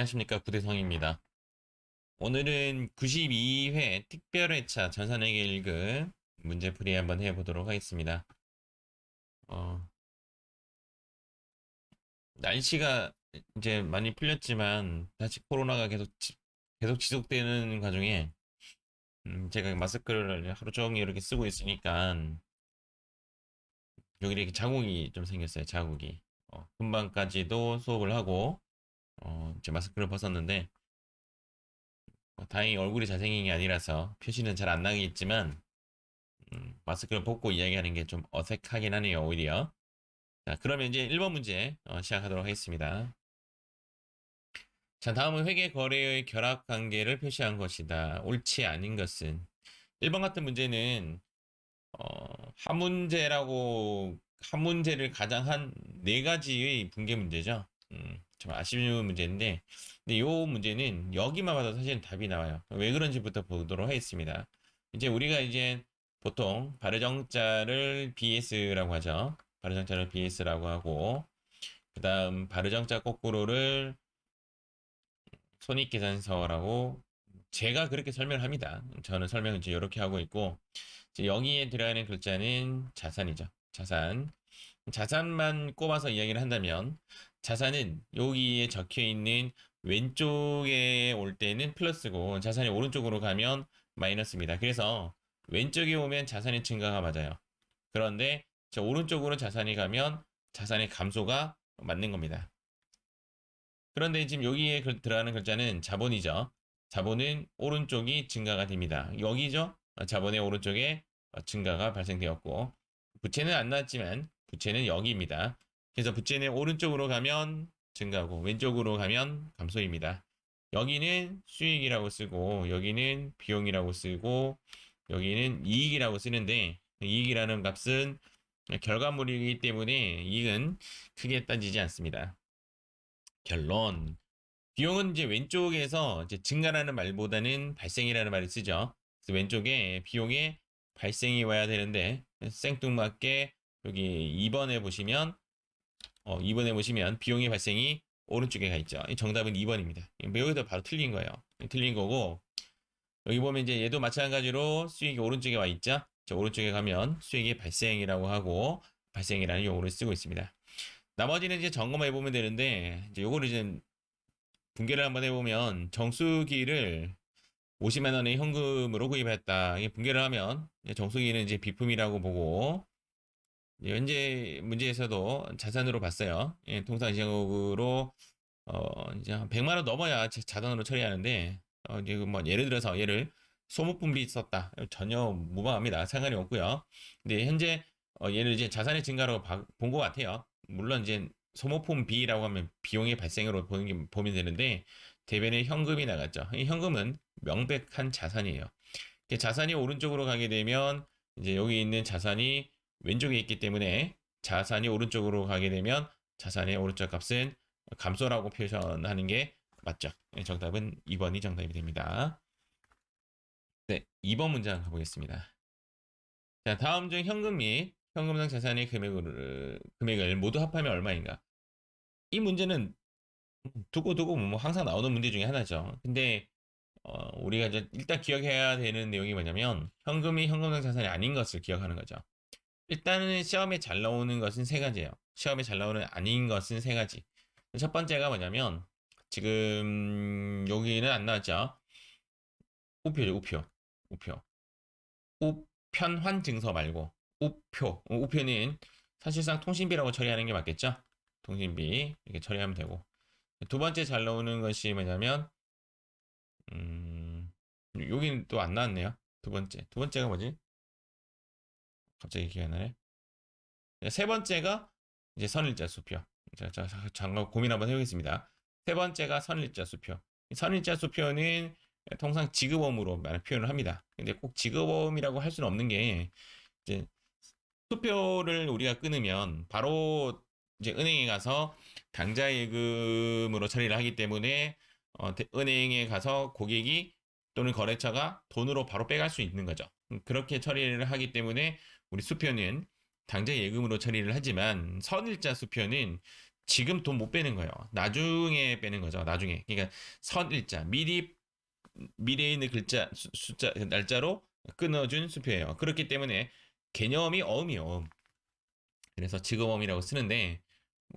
안녕하십니까 구대성입니다. 오늘은 92회 특별회차 전산회계 1급 문제풀이 한번 해보도록 하겠습니다. 어, 날씨가 이제 많이 풀렸지만 다시 코로나가 계속 지- 계속 지속되는 과정에 음, 제가 마스크를 하루 종일 이렇게 쓰고 있으니까 여기 이렇게 자국이 좀 생겼어요. 자국이. 어, 금방까지도 수업을 하고 어, 이제 마스크를 벗었는데 어, 다행히 얼굴이 잘생긴 게 아니라서 표시는 잘 안 나겠지만 음, 마스크를 벗고 이야기하는 게 좀 어색하긴 하네요. 오히려. 자, 그러면 이제 1번 문제 어, 시작하도록 하겠습니다. 자, 다음은 회계 거래의 결합 관계를 표시한 것이다. 옳지 않은 것은 1번 같은 문제는 어, 한 문제라고 한 문제를 가장 한 네 가지의 분계 문제죠. 음, 좀 아쉬운 문제인데, 근데 이 문제는 여기만 봐도 사실은 답이 나와요. 왜 그런지부터 보도록 하겠습니다. 이제 우리가 이제 보통 발의정자를 BS라고 하죠. 발의정자를 BS라고 하고, 그 다음 발의정자 거꾸로를 손익계산서라고 제가 그렇게 설명을 합니다. 저는 설명을 이제 이렇게 하고 있고, 이제 여기에 들어가는 글자는 자산이죠. 자산. 자산만 꼽아서 이야기를 한다면, 자산은 여기에 적혀 있는 왼쪽에 올 때는 플러스고, 자산이 오른쪽으로 가면 마이너스입니다. 그래서 왼쪽에 오면 자산의 증가가 맞아요. 그런데 저 오른쪽으로 자산이 가면 자산의 감소가 맞는 겁니다. 그런데 지금 여기에 글- 들어가는 글자는 자본이죠. 자본은 오른쪽이 증가가 됩니다. 여기죠. 어, 자본의 오른쪽에 어, 증가가 발생되었고 부채는 안 나왔지만 부채는 여기입니다. 그래서 부채는 오른쪽으로 가면 증가고 왼쪽으로 가면 감소입니다. 여기는 수익이라고 쓰고 여기는 비용이라고 쓰고 여기는 이익이라고 쓰는데 이익이라는 값은 결과물이기 때문에 이익은 크게 따지지 않습니다. 결론. 비용은 이제 왼쪽에서 이제 증가라는 말보다는 발생이라는 말을 쓰죠. 그래서 왼쪽에 비용의 발생이 와야 되는데 생뚱맞게 여기 2번에 보시면 어, 2번에 보시면 비용의 발생이 오른쪽에 가 있죠. 이 정답은 2번입니다. 여기도 바로 틀린 거예요. 틀린 거고 여기 보면 이제 얘도 마찬가지로 수익이 오른쪽에 와 있죠. 저 오른쪽에 가면 수익의 발생이라고 하고 발생이라는 용어를 쓰고 있습니다. 나머지는 이제 점검해 보면 되는데 이제 요거를 이제 분개를 한번 해보면 정수기를 50만 원의 현금으로 구입했다. 분개를 하면 정수기는 이제 비품이라고 보고 현재 문제에서도 자산으로 봤어요. 예, 통상시행으로 어 이제 한 100만 원 넘어야 자- 자산으로 처리하는데 어 이제 뭐 예를 들어서 얘를 소모품비 썼다. 전혀 무방합니다. 상관이 없고요. 근데 현재 어 얘를 이제 자산의 증가로 본 것 같아요. 물론 이제 소모품 B라고 하면 비용의 발생으로 보는 게, 보면 되는데 대변에 현금이 나갔죠. 이 현금은 명백한 자산이에요. 자산이 오른쪽으로 가게 되면 이제 여기 있는 자산이 왼쪽에 있기 때문에 자산이 오른쪽으로 가게 되면 자산의 오른쪽 값은 감소라고 표현하는 게 맞죠. 네, 정답은 2번이 정답이 됩니다. 네, 2번 문장 가보겠습니다. 자, 다음 중 현금 및 현금상 자산의 금액을, 금액을 모두 합하면 얼마인가? 이 문제는 두고 두고 뭐 항상 나오는 문제 중에 하나죠. 근데 어, 우리가 이제 일단 기억해야 되는 내용이 뭐냐면 현금이 현금상 자산이 아닌 것을 기억하는 거죠. 일단은 시험에 잘 나오는 것은 세 가지예요. 시험에 잘 나오는 아닌 것은 세 가지. 첫 번째가 뭐냐면 지금 여기는 안 나왔죠. 우표죠, 우표. 우표. 우편환 증서 말고 우표. 어, 우표는 사실상 통신비라고 처리하는 게 맞겠죠? 통신비 이렇게 처리하면 되고. 두 번째 잘 나오는 것이 뭐냐면 음, 여기는 또 안 나왔네요. 두 번째. 두 번째가 뭐지? 갑자기 기억이 안 나네. 세 번째가 이제 선일자 수표. 자, 자, 잠깐 고민 한번 해보겠습니다. 세 번째가 선일자 수표. 이 선일자 수표는 통상 지급원으로 많이 표현을 합니다. 근데 꼭 지급원이라고 할 수는 없는 게 이제 수표를 우리가 끊으면 바로 이제 은행에 가서 당좌 예금으로 처리를 하기 때문에 어, 대- 은행에 가서 고객이 또는 거래처가 돈으로 바로 빼갈 수 있는 거죠. 음, 그렇게 처리를 하기 때문에 우리 수표는 당좌 예금으로 처리를 하지만 선일자 수표는 지금 돈 못 빼는 거예요. 나중에 빼는 거죠. 나중에. 그러니까 선일자 미리 미래에 있는 글자 수- 숫자 날짜로 끊어준 수표예요. 그렇기 때문에 개념이 어음이요. 어음. 그래서 지급어음이라고 쓰는데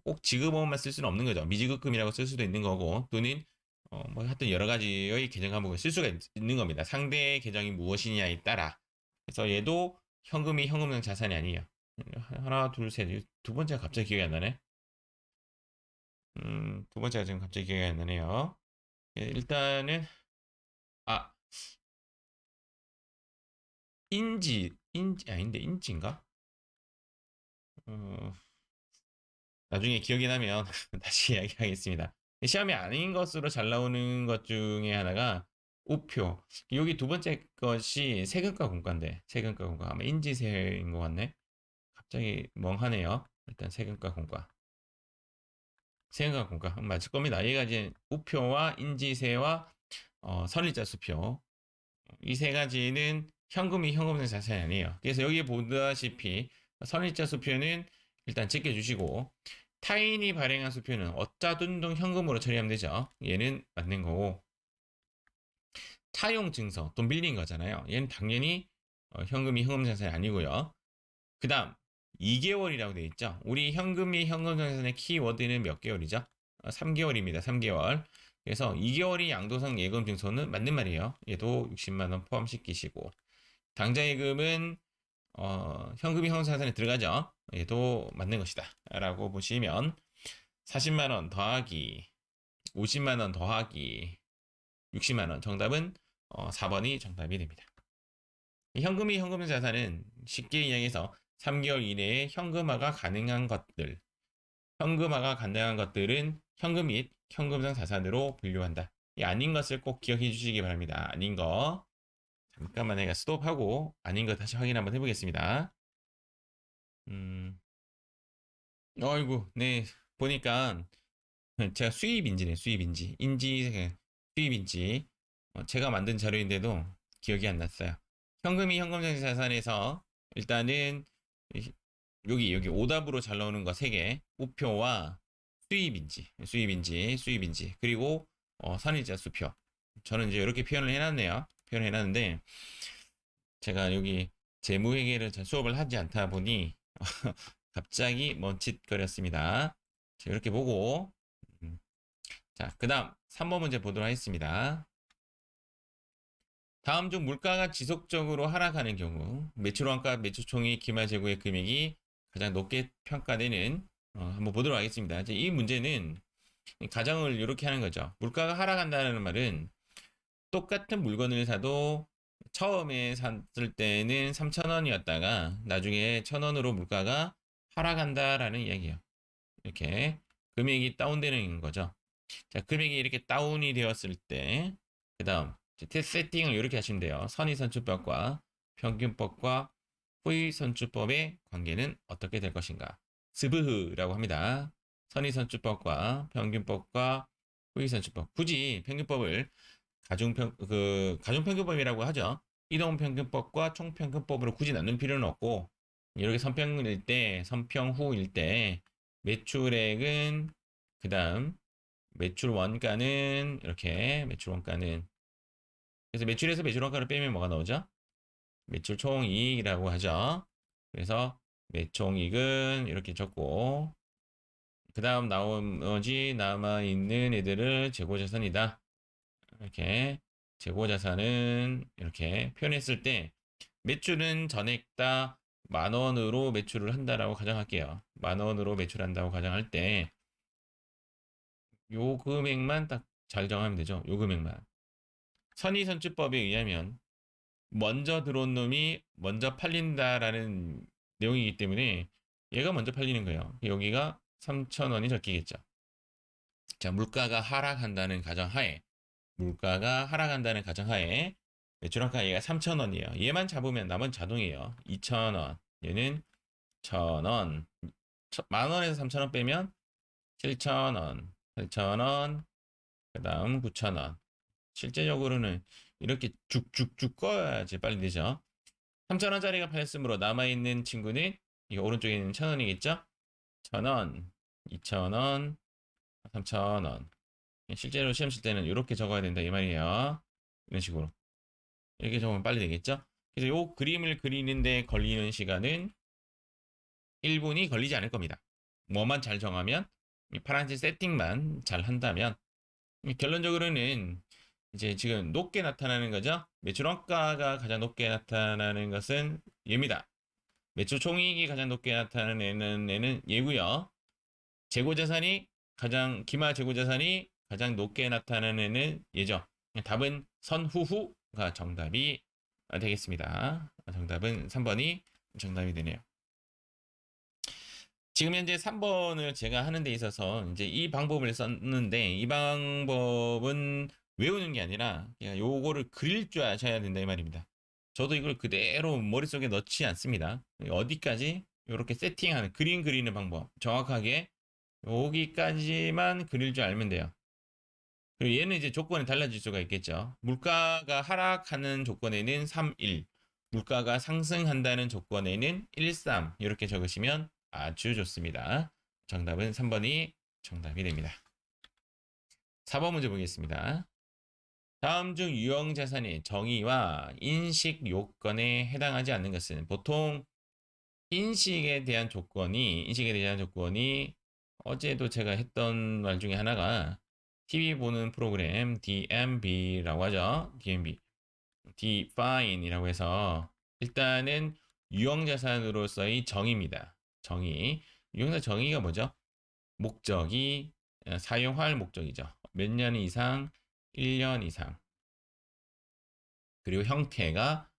꼭 지급어음만 쓸 수는 없는 거죠. 미지급금이라고 쓸 수도 있는 거고 또는 어, 뭐 하여튼 여러 가지의 개정 과목을 쓸 수가 있, 는 겁니다. 상대의 계정이 무엇이냐에 따라. 그래서 얘도 현금이 현금성 자산이 아니에요. 하나, 둘, 셋. 두 번째가 갑자기 기억이 안 나네. 음, 두 번째가 지금 갑자기 기억이 안 나네요. 예, 일단은 아 인지 인지 아닌데 인지인가? 어, 나중에 기억이 나면 다시 이야기하겠습니다. 시험이 아닌 것으로 잘 나오는 것 중에 하나가 우표. 여기 두 번째 것이 세금과 공과인데 세금과 공과 아마 인지세인 것 같네. 갑자기 멍하네요. 일단 세금과 공과. 세금과 공과 맞을 겁니다. 얘가 이제 우표와 인지세와 어, 선일자 수표 이 세 가지는 현금이 현금성 자산이 아니에요. 그래서 여기 보다시피 선일자 수표는 일단 제껴주시고 타인이 발행한 수표는 어짜둔동 현금으로 처리하면 되죠. 얘는 맞는 거고 차용 증서 돈 빌린 거잖아요. 얘는 당연히 어, 현금이 현금 자산이 아니고요. 그 다음 2개월이라고 되어 있죠. 우리 현금이 현금 자산의 키워드는 몇 개월이죠? 3개월입니다. 3개월. 그래서 2개월이 양도상 예금 증서는 맞는 말이에요. 얘도 60만 원 포함시키시고 당좌 예금은 어, 현금이 현금 자산에 들어가죠. 얘도 맞는 것이다. 라고 보시면 40만 원 더하기 50만 원 더하기 60만 원 정답은 어, 4번이 정답이 됩니다. 현금이 현금 자산은 쉽게 이야기해서 3개월 이내에 현금화가 가능한 것들 현금화가 가능한 것들은 현금 및 현금성 자산으로 분류한다. 이 아닌 것을 꼭 기억해 주시기 바랍니다. 아닌 거 잠깐만 내가 스톱하고 아닌 거 다시 확인 한번 해보겠습니다. 음, 어이구, 네 보니까 제가 수입인지네 수입인지 인지 수입인지 어, 제가 만든 자료인데도 기억이 안 났어요. 현금이 현금성 자산에서 일단은 이- 여기 여기 오답으로 잘 나오는 거세개 우표와 수입인지 수입인지 수입인지 그리고 어, 선일자 수표 저는 이제 이렇게 표현을 해놨네요. 표현을 해놨는데 제가 여기 재무회계를 잘 수업을 하지 않다 보니 갑자기 멈칫거렸습니다. 자, 이렇게 보고 음. 자, 그 다음 3번 문제 보도록 하겠습니다. 다음 중 물가가 지속적으로 하락하는 경우 매출원가 매출총액 기말 재고의 금액이 가장 높게 평가되는 어, 한번 보도록 하겠습니다. 이제 이 문제는 가정을 이렇게 하는 거죠. 물가가 하락한다는 말은 똑같은 물건을 사도 처음에 샀을 때는 3,000원이었다가 나중에 1,000원으로 물가가 하락한다라는 이야기예요. 이렇게 금액이 다운되는 거죠. 자, 금액이 이렇게 다운이 되었을 때, 그 다음, 세팅을 이렇게 하시면 돼요. 선의 선출법과 평균법과 후의 선출법의 관계는 어떻게 될 것인가? 스브흐라고 합니다. 선의 선출법과 평균법과 후의 선출법. 굳이 평균법을 가중평, 그, 가중평균법이라고 하죠. 이동평균법과 총평균법으로 굳이 나눌 필요는 없고, 이렇게 선평일 때, 선평 후일 때, 매출액은, 그 다음, 매출 원가는, 이렇게, 매출 원가는, 그래서 매출에서 매출 원가를 빼면 뭐가 나오죠? 매출 총이익이라고 하죠. 그래서 매총이익은 이렇게 적고, 그 다음 나머지 남아있는 애들을 재고자산이다. 이렇게 재고자산은 이렇게 표현했을 때 매출은 전액 다 만 원으로 매출을 한다라고 가정할게요. 만 원으로 매출한다고 가정할 때 요 금액만 딱 잘 정하면 되죠. 요 금액만. 선의선출법에 의하면 먼저 들어온 놈이 먼저 팔린다라는 내용이기 때문에 얘가 먼저 팔리는 거예요. 여기가 3,000원이 적히겠죠. 자, 물가가 하락한다는 가정하에 물가가 하락한다는 가정하에 매출원가 얘가 3,000원이에요. 얘만 잡으면 남은 자동이에요. 2,000원. 얘는 1,000원. 만 원에서 3,000원 빼면 7,000원. 8,000원. 그 다음 9,000원. 실제적으로는 이렇게 쭉쭉쭉 꺼야지 빨리 되죠. 3,000원짜리가 팔렸으므로 남아있는 친구는 이 오른쪽에 있는 1,000원이겠죠? 1,000원 2,000원, 3,000원. 실제로 시험 칠 때는 이렇게 적어야 된다 이 말이에요. 이런 식으로. 이렇게 적으면 빨리 되겠죠? 그래서 요 그림을 그리는데 걸리는 시간은 1분이 걸리지 않을 겁니다. 뭐만 잘 정하면 이 파란색 세팅만 잘 한다면 이 결론적으로는 이제 지금 높게 나타나는 거죠. 매출 원가가 가장 높게 나타나는 것은 얘입니다. 매출 총이익이 가장 높게 나타나는 애는 얘고요. 재고 자산이 가장 기마 재고 자산이 가장 높게 나타나는 애는 얘죠. 답은 선후후가 정답이 되겠습니다. 정답은 3번이 정답이 되네요. 지금 현재 3번을 제가 하는 데 있어서 이제 이 방법을 썼는데 이 방법은 외우는 게 아니라 그냥 요거를 그릴 줄 아셔야 된다 이 말입니다. 저도 이걸 그대로 머릿속에 넣지 않습니다. 어디까지 이렇게 세팅하는 그림 그리는 방법 정확하게 여기까지만 그릴 줄 알면 돼요. 그리고 얘는 이제 조건이 달라질 수가 있겠죠. 물가가 하락하는 조건에는 3, 1, 물가가 상승한다는 조건에는 1, 3 이렇게 적으시면 아주 좋습니다. 정답은 3번이 정답이 됩니다. 4번 문제 보겠습니다. 다음 중 유형 자산의 정의와 인식 요건에 해당하지 않는 것은 보통 인식에 대한 조건이 인식에 대한 조건이 어제도 제가 했던 말 중에 하나가 TV 보는 프로그램 DMB라고 하죠. DMB. Define이라고 해서 일단은 유형 자산으로서의 정의입니다. 정의. 유형자 정의가 뭐죠? 목적이 어, 사용할 목적이죠. 몇 년 이상, 1년 이상. 그리고 형태가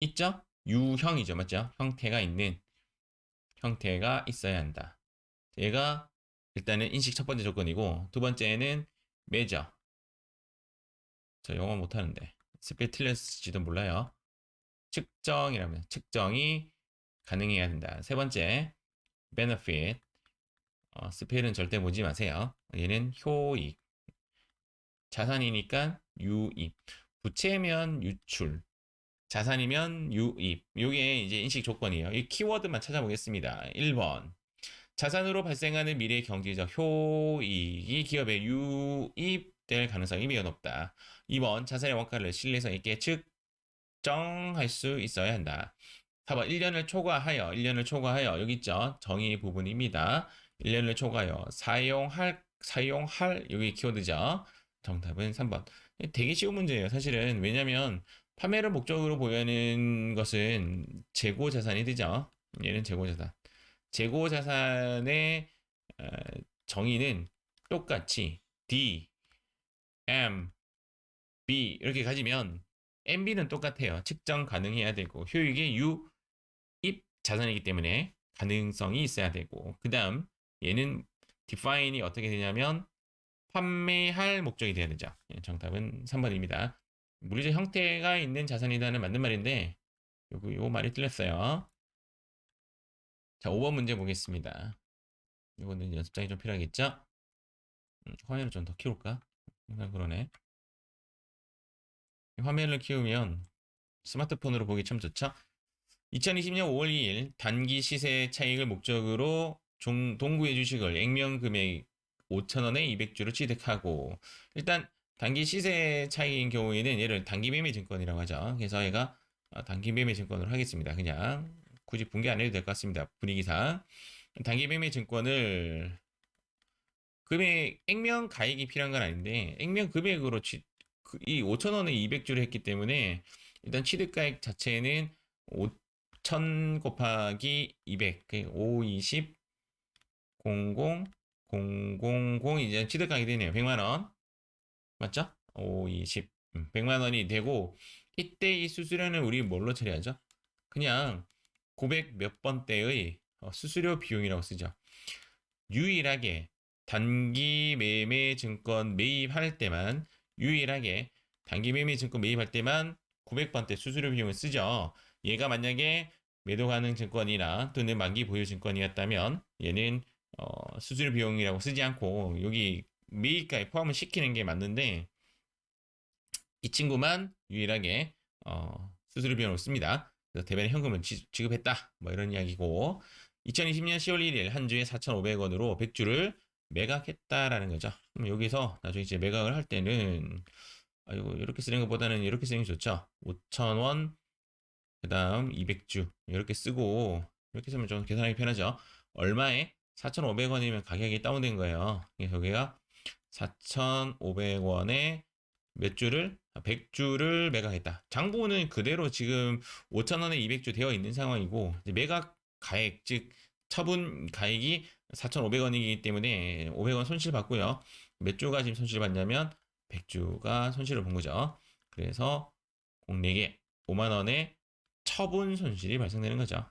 있죠? 유형이죠. 맞죠? 형태가 있는 형태가 있어야 한다. 얘가 일단은 인식 첫 번째 조건이고 두 번째는 매저. 저 영어 못하는데 스펠 틀렸을지도 몰라요. 측정이라면 측정이 가능해야 된다. 세 번째 benefit. 어, 스펠은 절대 보지 마세요. 얘는 효익. 자산이니까 유입. 부채면 유출. 자산이면 유입. 요게 이제 인식 조건이에요. 이 키워드만 찾아보겠습니다. 1번. 자산으로 발생하는 미래 경제적 효익이 기업에 유입될 가능성이 매우 높다. 2번 자산의 원가를 신뢰성 있게 측정할 수 있어야 한다. 4번 1년을 초과하여 1년을 초과하여 여기 있죠. 정의 부분입니다. 1년을 초과하여 사용할 사용할 여기 키워드죠. 정답은 3번. 되게 쉬운 문제예요. 사실은 왜냐면 판매를 목적으로 보이는 것은 재고 자산이 되죠. 얘는 재고 자산. 재고 자산의 어, 정의는 똑같이 D, M, B 이렇게 가지면 MB는 똑같아요. 측정 가능해야 되고 효익의 U, 입 자산이기 때문에 가능성이 있어야 되고 그 다음 얘는 define이 어떻게 되냐면 판매할 목적이 돼야 되죠. 예, 정답은 3번입니다. 물리적 형태가 있는 자산이다는 맞는 말인데 요거 요 말이 틀렸어요. 자, 5번 문제 보겠습니다. 이거는 연습장이 좀 필요하겠죠? 음, 화면을 좀 더 키울까? 그냥 그러네. 화면을 키우면 스마트폰으로 보기 참 좋죠? 2020년 5월 2일 단기 시세 차익을 목적으로 종, 동구의 주식을 액면 금액 5천원에 200주를 취득하고 일단 단기 시세 차익인 경우에는 얘를 단기 매매 증권이라고 하죠. 그래서 얘가 어, 단기 매매 증권으로 하겠습니다. 그냥 굳이 분개 안 해도 될 것 같습니다. 분위기상. 단기 매매 증권을 금액 액면 가액이 필요한 건 아닌데 액면 금액으로 취, 그, 이 5천 원에 200주를 했기 때문에 일단 취득 가액 자체는 5천 곱하기 200 5, 20 00 000 이제 취득가액이 되네요. 100만원 맞죠? 5, 20 100만원이 되고 이때 이 수수료는 우리 뭘로 처리하죠? 그냥 고백 몇 번대의 어, 수수료 비용이라고 쓰죠. 유일하게 단기 매매 증권 매입할 때만 유일하게 단기 매매 증권 매입할 때만 900번대 수수료 비용을 쓰죠. 얘가 만약에 매도 가능 증권이나 또는 만기 보유 증권이었다면 얘는 어, 수수료 비용이라고 쓰지 않고 여기 매입가에 포함을 시키는 게 맞는데 이 친구만 유일하게 어, 수수료 비용을 씁니다. 그래서 대변에 현금을 지, 급했다 뭐 이런 이야기고 2020년 10월 1일 한 주에 4,500원으로 100주를 매각했다라는 거죠. 그럼 여기서 나중에 이제 매각을 할 때는 아이고 이렇게 쓰는 것보다는 이렇게 쓰는 게 좋죠. 5,000원 그다음 200주 이렇게 쓰고 이렇게 쓰면 좀 계산하기 편하죠. 얼마에 4,500원이면 가격이 다운된 거예요. 그래서 여기가 4,500원에 몇 주를 100주를 매각했다. 장부는 그대로 지금 5,000원에 200주 되어 있는 상황이고 매각 가액 즉 처분 가액이 4,500원이기 때문에 500원 손실 받고요. 몇 주가 지금 손실 받냐면 100주가 손실을 본 거죠. 그래서 공 4개 5만 원의 처분 손실이 발생되는 거죠.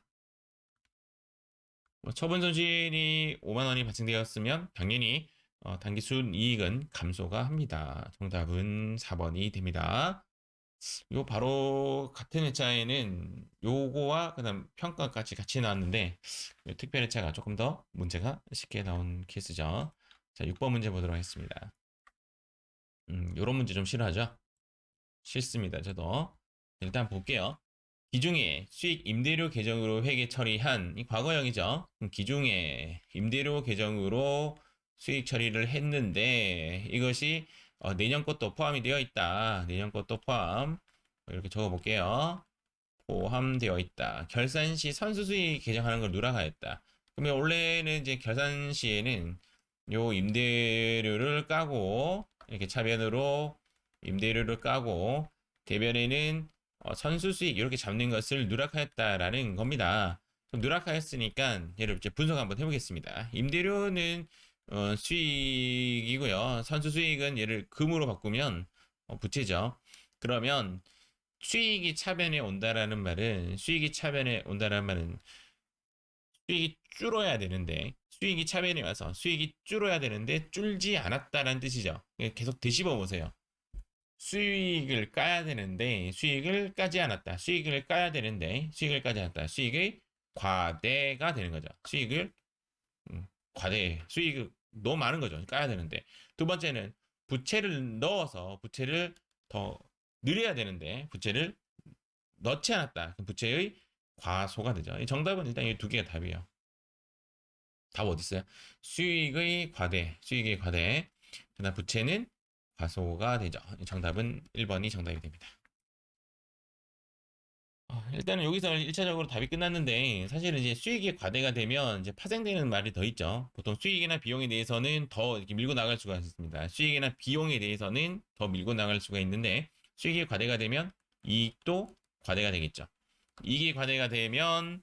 뭐 처분 손실이 5만 원이 발생되었으면 당연히 어, 단기 순 이익은 감소가 합니다. 정답은 4번이 됩니다. 요 바로 같은 회차에는 요거와 그다음 평가까지 같이 나왔는데 요 특별 회차가 조금 더 문제가 쉽게 나온 케이스죠. 자, 6번 문제 보도록 하겠습니다. 음, 요런 문제 좀 싫어하죠? 싫습니다. 저도 일단 볼게요. 기중에 수익 임대료 계정으로 회계 처리한 이 과거형이죠. 음, 기중에 임대료 계정으로 수익 처리를 했는데 이것이 어, 내년 것도 포함이 되어 있다. 내년 것도 포함 이렇게 적어 볼게요. 포함되어 있다. 결산 시 선수 수익 계정하는 걸 누락하였다. 그러면 원래는 이제 결산 시에는 요 임대료를 까고 이렇게 차변으로 임대료를 까고 대변에는 어, 선수 수익 이렇게 잡는 것을 누락하였다라는 겁니다. 누락하였으니까 얘를 이제 분석 한번 해보겠습니다. 임대료는 어, 수익이고요. 선수 수익은 얘를 금으로 바꾸면 어, 부채죠. 그러면 수익이 차변에 온다라는 말은 수익이 차변에 온다라는 말은 수익이 줄어야 되는데 수익이 차변에 와서 수익이 줄어야 되는데 줄지 않았다라는 뜻이죠. 계속 되씹어 보세요. 수익을 까야 되는데 수익을 까지 않았다. 수익을 까야 되는데 수익을 까지 않았다. 수익의 과대가 되는 거죠. 수익을 음, 과대 수익 너무 많은 거죠. 까야 되는데 두 번째는 부채를 넣어서 부채를 더 늘려야 되는데 부채를 넣지 않았다. 부채의 과소가 되죠. 이 정답은 일단 이 두 개가 답이에요. 답 어디 있어요? 수익의 과대, 수익의 과대. 그다음 부채는 과소가 되죠. 정답은 1번이 정답이 됩니다. 어, 일단은 여기서 1차적으로 답이 끝났는데 사실은 이제 수익이 과대가 되면 이제 파생되는 말이 더 있죠. 보통 수익이나 비용에 대해서는 더 이렇게 밀고 나갈 수가 있습니다. 수익이나 비용에 대해서는 더 밀고 나갈 수가 있는데 수익이 과대가 되면 이익도 과대가 되겠죠. 이익이 과대가 되면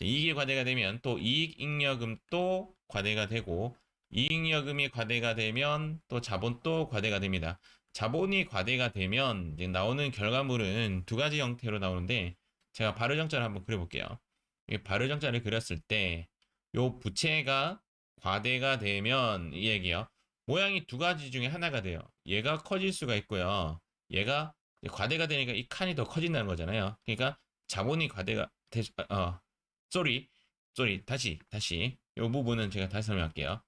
이익이 과대가 되면 또 이익 잉여금도 과대가 되고 이익여금이 과대가 되면 또 자본도 과대가 됩니다. 자본이 과대가 되면 나오는 결과물은 두 가지 형태로 나오는데 제가 발효정자를 한번 그려볼게요. 발효정자를 그렸을 때 요 부채가 과대가 되면 이 얘기요. 모양이 두 가지 중에 하나가 돼요. 얘가 커질 수가 있고요. 얘가 과대가 되니까 이 칸이 더 커진다는 거잖아요. 그러니까 자본이 과대가 되, 어, 쏘리, 쏘리, 다시, 다시. 이 부분은 제가 다시 설명할게요.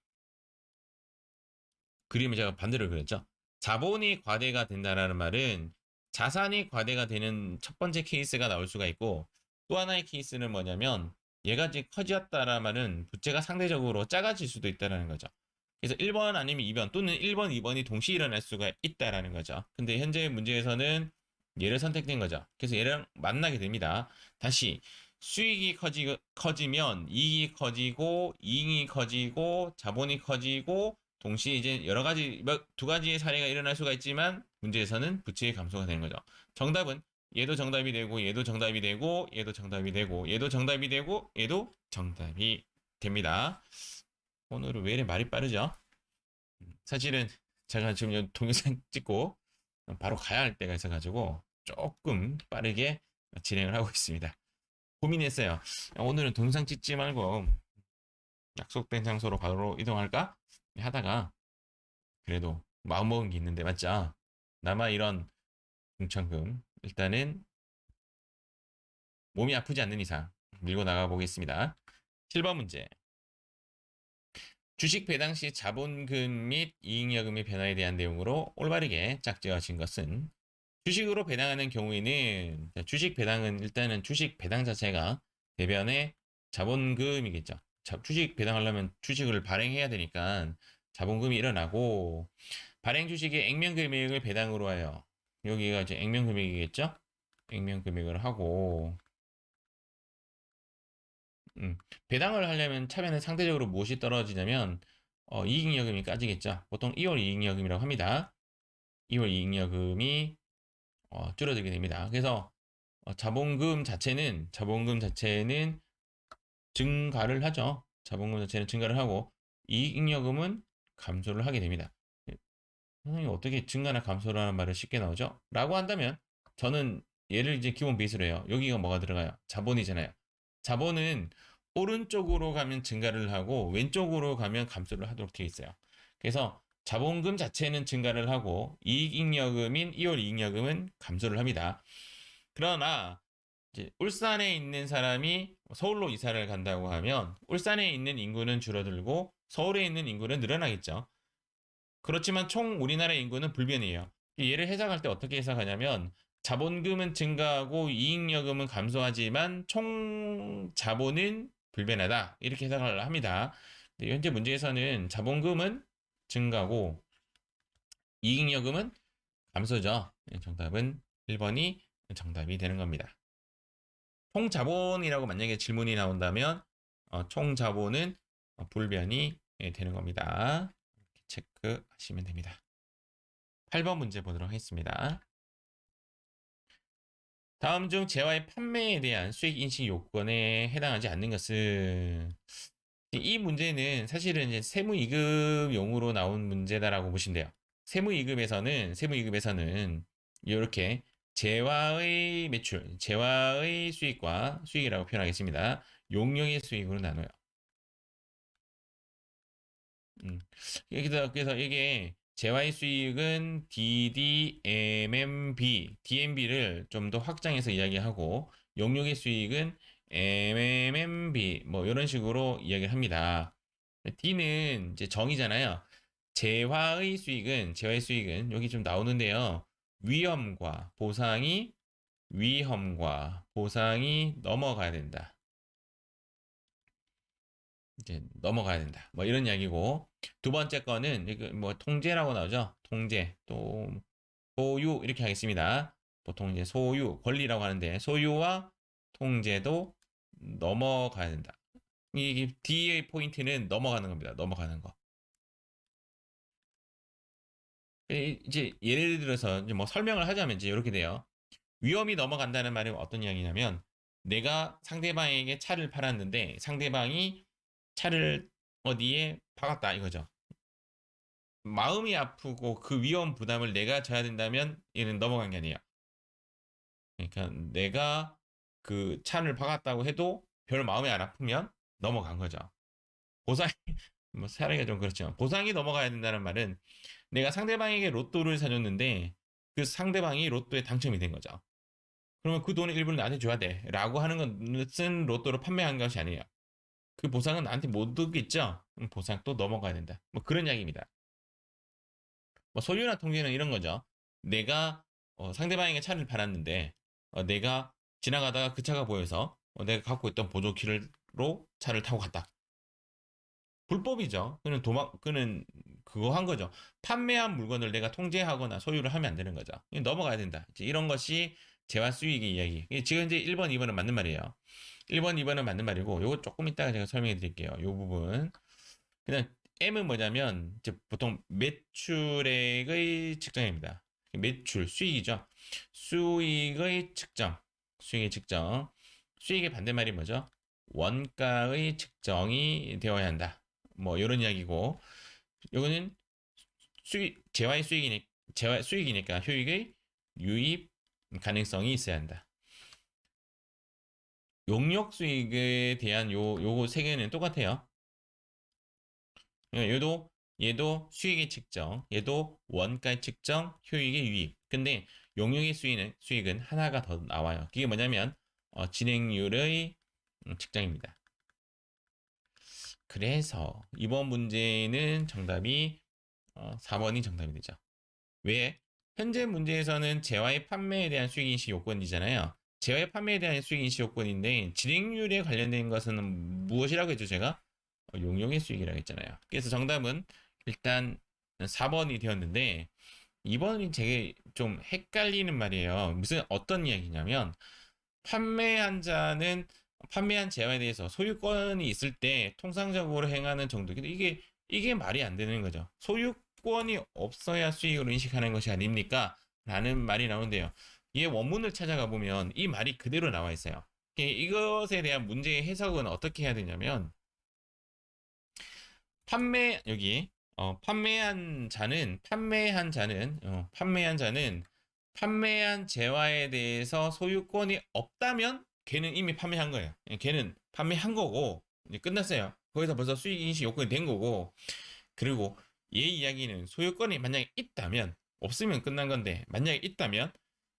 그림을 제가 반대로 그렸죠. 자본이 과대가 된다라는 말은 자산이 과대가 되는 첫 번째 케이스가 나올 수가 있고 또 하나의 케이스는 뭐냐면 얘가 이제 커졌다라는 말은 부채가 상대적으로 작아질 수도 있다라는 거죠. 그래서 1번 아니면 2번 또는 1번, 2번이 동시에 일어날 수가 있다라는 거죠. 근데 현재 문제에서는 얘를 선택된 거죠. 그래서 얘랑 만나게 됩니다. 다시 수익이 커지, 커지면 이익이 커지고 이익이 커지고 자본이 커지고 동시에 이제 여러 가지 두 가지의 사례가 일어날 수가 있지만 문제에서는 부채의 감소가 되는 거죠. 정답은 얘도 정답이 되고 얘도 정답이 되고 얘도 정답이 되고 얘도 정답이 되고 얘도 정답이 됩니다. 오늘은 왜 이렇게 말이 빠르죠? 사실은 제가 지금 동영상 찍고 바로 가야 할 때가 있어가지고 조금 빠르게 진행을 하고 있습니다. 고민했어요. 오늘은 동영상 찍지 말고 약속된 장소로 바로 이동할까? 하다가 그래도 마음먹은 게 있는데 맞죠? 남아 이런 중천금 일단은 몸이 아프지 않는 이상 밀고 나가 보겠습니다. 7번 문제. 주식 배당 시 자본금 및 이익여금의 변화에 대한 내용으로 올바르게 짝지어진 것은 주식으로 배당하는 경우에는 주식 배당은 일단은 주식 배당 자체가 대변에 자본금이겠죠. 자- 주식 배당하려면 주식을 발행해야 되니까 자본금이 일어나고 발행 주식의 액면 금액을 배당으로 해요. 여기가 이제 액면 금액이겠죠? 액면 금액을 하고 음, 배당을 하려면 차변에 상대적으로 무엇이 떨어지냐면 어, 이익여금이 까지겠죠. 보통 2월 이익여금이라고 합니다. 2월 이익여금이 어, 줄어들게 됩니다. 그래서 어, 자본금 자체는 자본금 자체는 증가를 하죠. 자본금 자체는 증가를 하고 이익여금은 감소를 하게 됩니다. 예, 선생님 어떻게 증가나 감소를 하는 말을 쉽게 나오죠? 라고 한다면 저는 얘를 이제 기본 베이스로 해요. 여기가 뭐가 들어가요? 자본이잖아요. 자본은 오른쪽으로 가면 증가를 하고 왼쪽으로 가면 감소를 하도록 되어 있어요. 그래서 자본금 자체는 증가를 하고 이익잉여금인 2월 이익여금은 감소를 합니다. 그러나 울산에 있는 사람이 서울로 이사를 간다고 하면 울산에 있는 인구는 줄어들고 서울에 있는 인구는 늘어나겠죠. 그렇지만 총 우리나라 인구는 불변이에요. 얘를 해석할 때 어떻게 해석하냐면 자본금은 증가하고 이익여금은 감소하지만 총 자본은 불변하다 이렇게 해석을 합니다. 현재 문제에서는 자본금은 증가고 이익여금은 감소죠. 네, 정답은 1번이 정답이 되는 겁니다. 총 자본이라고 만약에 질문이 나온다면 어, 총 자본은 어, 불변이 예, 되는 겁니다. 이렇게 체크하시면 됩니다. 8번 문제 보도록 하겠습니다. 다음 중 재화의 판매에 대한 수익 인식 요건에 해당하지 않는 것은 이 문제는 사실은 이제 세무 이급용으로 나온 문제다라고 보시면 돼요. 세무 이급에서는 세무 이급에서는 이렇게 재화의 매출, 재화의 수익과 수익이라고 표현하겠습니다. 용역의 수익으로 나눠요. 음. 그래서, 그래서 이게 재화의 수익은 DDMMB, DMB를 좀 더 확장해서 이야기하고 용역의 수익은 MMMB 뭐 이런 식으로 이야기를 합니다. D는 이제 정의잖아요. 재화의 수익은 재화의 수익은 여기 좀 나오는데요. 위험과 보상이 위험과 보상이 넘어가야 된다. 이제 넘어가야 된다. 뭐 이런 이야기고 두 번째 거는 뭐 통제라고 나오죠. 통제 또 소유 이렇게 하겠습니다. 보통 이제 소유 권리라고 하는데 소유와 통제도 넘어가야 된다. 이 D의 포인트는 넘어가는 겁니다. 넘어가는 거. 이제 예를 들어서 이제 뭐 설명을 하자면 이제 이렇게 돼요. 위험이 넘어간다는 말은 어떤 이야기냐면 내가 상대방에게 차를 팔았는데 상대방이 차를 어디에 박았다 이거죠. 마음이 아프고 그 위험 부담을 내가 져야 된다면 얘는 넘어간 게 아니에요. 그러니까 내가 그 차를 박았다고 해도 별 마음이 안 아프면 넘어간 거죠. 보상이 뭐 사례가 좀 그렇지만 보상이 넘어가야 된다는 말은 내가 상대방에게 로또를 사줬는데 그 상대방이 로또에 당첨이 된 거죠. 그러면 그 돈의 일부를 나한테 줘야 돼. 라고 하는 것은 로또를 판매한 것이 아니에요. 그 보상은 나한테 못 오겠죠? 보상 또 넘어가야 된다. 뭐 그런 이야기입니다. 뭐 소유나 통제는 이런 거죠. 내가 어, 상대방에게 차를 팔았는데 어, 내가 지나가다가 그 차가 보여서 어, 내가 갖고 있던 보조키로 차를 타고 갔다. 불법이죠. 그는 도망, 그는 그거 한 거죠. 판매한 물건을 내가 통제하거나 소유를 하면 안 되는 거죠. 넘어가야 된다. 이런 것이 재화 수익의 이야기. 지금 이제 1번, 2번은 맞는 말이에요. 1번, 2번은 맞는 말이고, 요거 조금 이따가 제가 설명해 드릴게요. 요 부분. 그냥 M은 뭐냐면, 이제 보통 매출액의 측정입니다. 매출, 수익이죠. 수익의 측정. 수익의 측정. 수익의 반대말이 뭐죠? 원가의 측정이 되어야 한다. 뭐, 이런 이야기고, 요거는 수익, 재화의 수익이니, 재화 수익이니까 효익의 유입 가능성이 있어야 한다. 용역 수익에 대한 요, 요거 세 개는 똑같아요. 얘도, 얘도 수익의 측정, 얘도 원가의 측정, 효익의 유입. 근데 용역의 수익은, 수익은 하나가 더 나와요. 그게 뭐냐면, 어, 진행률의 음, 측정입니다. 그래서 이번 문제는 정답이 어, 4번이 정답이 되죠. 왜? 현재 문제에서는 재화의 판매에 대한 수익인식 요건이잖아요. 제외 판매에 대한 수익 인시 요건인데 진행률에 관련된 것은 무엇이라고 했죠 제가 어, 용역의 수익이라고 했잖아요 그래서 정답은 일단 4번이 되었는데 2번이 되게 좀 헷갈리는 말이에요 무슨 어떤 이야기냐면 판매한 자는 판매한 제화에 대해서 소유권이 있을 때 통상적으로 행하는 정도 근데 이게 이게 말이 안 되는 거죠. 소유권이 없어야 수익을 인식하는 것이 아닙니까? 라는 말이 나오는데요. 이 원문을 찾아가 보면 이 말이 그대로 나와 있어요. 이것에 대한 문제의 해석은 어떻게 해야 되냐면 판매 여기 어, 판매한 자는 판매한 자는 어, 판매한 자는 판매한 재화에 대해서 소유권이 없다면 걔는 이미 판매한 거예요. 예, 걔는 판매한 거고 이제 끝났어요. 거기서 벌써 수익 인식 요건이 된 거고 그리고 얘 이야기는 소유권이 만약에 있다면 없으면 끝난 건데 만약에 있다면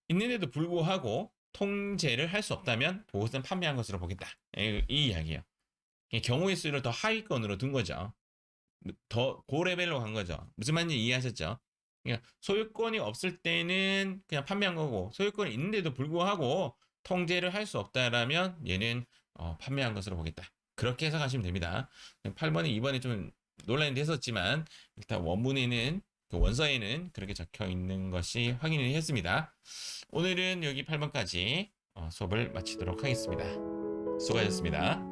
있는데도 불구하고 통제를 할 수 없다면 그것은 판매한 것으로 보겠다. 이, 이 이야기예요. 경우의 수를 더 하위권으로 둔 거죠. 더 고레벨로 간 거죠. 무슨 말인지 이해하셨죠? 그러니까 소유권이 없을 때는 그냥 판매한 거고 소유권이 있는데도 불구하고 통제를 할 수 없다라면 얘는 어, 판매한 것으로 보겠다. 그렇게 해석하시면 됩니다. 8번에 2번에 좀 논란이 됐었지만 일단 원문에는 그 원서에는 그렇게 적혀 있는 것이 확인이 했습니다. 오늘은 여기 8번까지 어, 수업을 마치도록 하겠습니다. 수고하셨습니다.